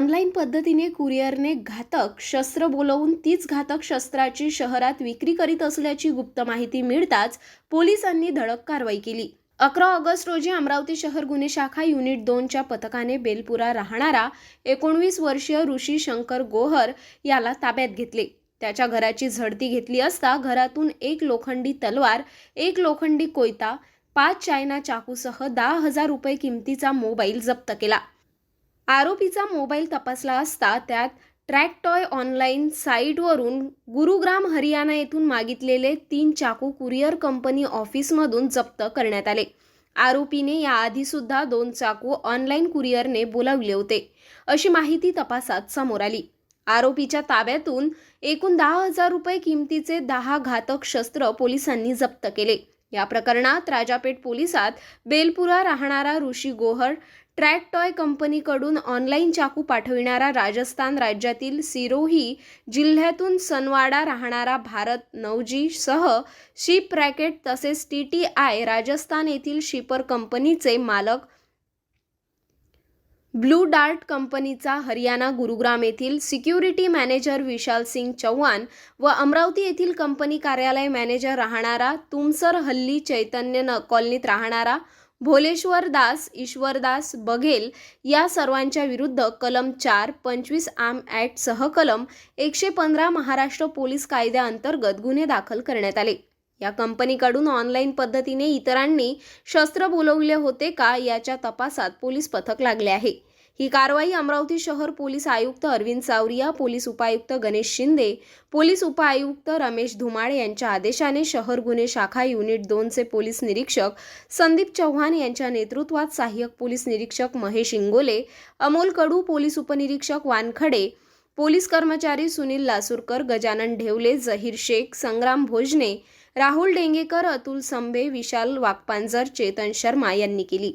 Online पद्धतीने कुरिअरने घातक शस्त्र बोलवून तीच घातक शस्त्राची शहरात विक्री करीत असल्याची गुप्त माहिती मिळताच पोलिसांनी धडक कारवाई केली. अकरा ऑगस्ट रोजी अमरावती शहर गुन्हे शाखा युनिट दोनच्या पथकाने बेलपुरा राहणारा एकोणवीस वर्षीय ऋषी शंकर गोहर याला ताब्यात घेतले. त्याच्या घराची झडती घेतली असता घरातून एक लोखंडी तलवार एक लोखंडी कोयता पाच चायना चाकूसह दहा हजार रुपये किमतीचा मोबाईल जप्त केला. आरोपीचा मोबाईल तपासला असता त्यात ट्रॅक टॉय ऑनलाईन साईटवरून गुरुग्राम हरियाणा येथून मागितलेले तीन चाकू कुरिअर कंपनी ऑफिसमधून जप्त करण्यात आले. आरोपीने याआधीसुद्धा दोन चाकू ऑनलाईन कुरिअरने बोलावले होते अशी माहिती तपासात समोर आली. आरोपीच्या ताब्यातून एकूण दहा हजार रुपये किमतीचे दहा घातक शस्त्र पोलिसांनी जप्त केले. या प्रकरणात राजापेठ पोलिसात बेलपुरा राहणारा ऋषी गोहर ट्रॅक टॉय कंपनीकडून ऑनलाईन चाकू पाठविणारा राजस्थान राज्यातील सिरोही जिल्ह्यातून सनवाडा राहणारा भारत नवजी सह शिप रॅकेट तसेच टी टी आय राजस्थान येथील शिपर कंपनीचे मालक ब्लू डार्ट कंपनीचा हरियाणा गुरुग्राम येथील सिक्युरिटी मॅनेजर विशाल सिंग चव्हाण व अमरावती येथील कंपनी कार्यालय मॅनेजर राहणारा तुमसर हल्ली चैतन्य न कॉलनीत राहणारा भोलेश्वर दास ईश्वरदास बघेल या सर्वांच्या विरुद्ध कलम चार पंचवीस आम ॲक्टसह कलम एकशे पंधरा महाराष्ट्र पोलीस कायद्याअंतर्गत गुन्हे दाखल करण्यात आले. या कंपनीकडून ऑनलाईन पद्धतीने इतरांनी शस्त्र बोलवले होते का याच्या तपासात पोलीस पथक लागले आहे. ही कारवाई अमरावती शहर पोलीस आयुक्त अरविंद सावरिया पोलीस उपायुक्त गणेश शिंदे पोलीस उपायुक्त रमेश धुमाळे यांच्या आदेशाने शहर गुन्हे शाखा युनिट दोनचे पोलीस निरीक्षक संदीप चव्हाण यांच्या नेतृत्वात सहाय्यक पोलीस निरीक्षक महेश इंगोले अमोल कडू पोलीस उपनिरीक्षक वानखडे पोलीस कर्मचारी सुनील लासूरकर गजानन ढेवले जहीर शेख संग्राम भोजने राहुल डेंगेकर अतुल संभे विशाल वाकपांजर चेतन शर्मा यांनी केली.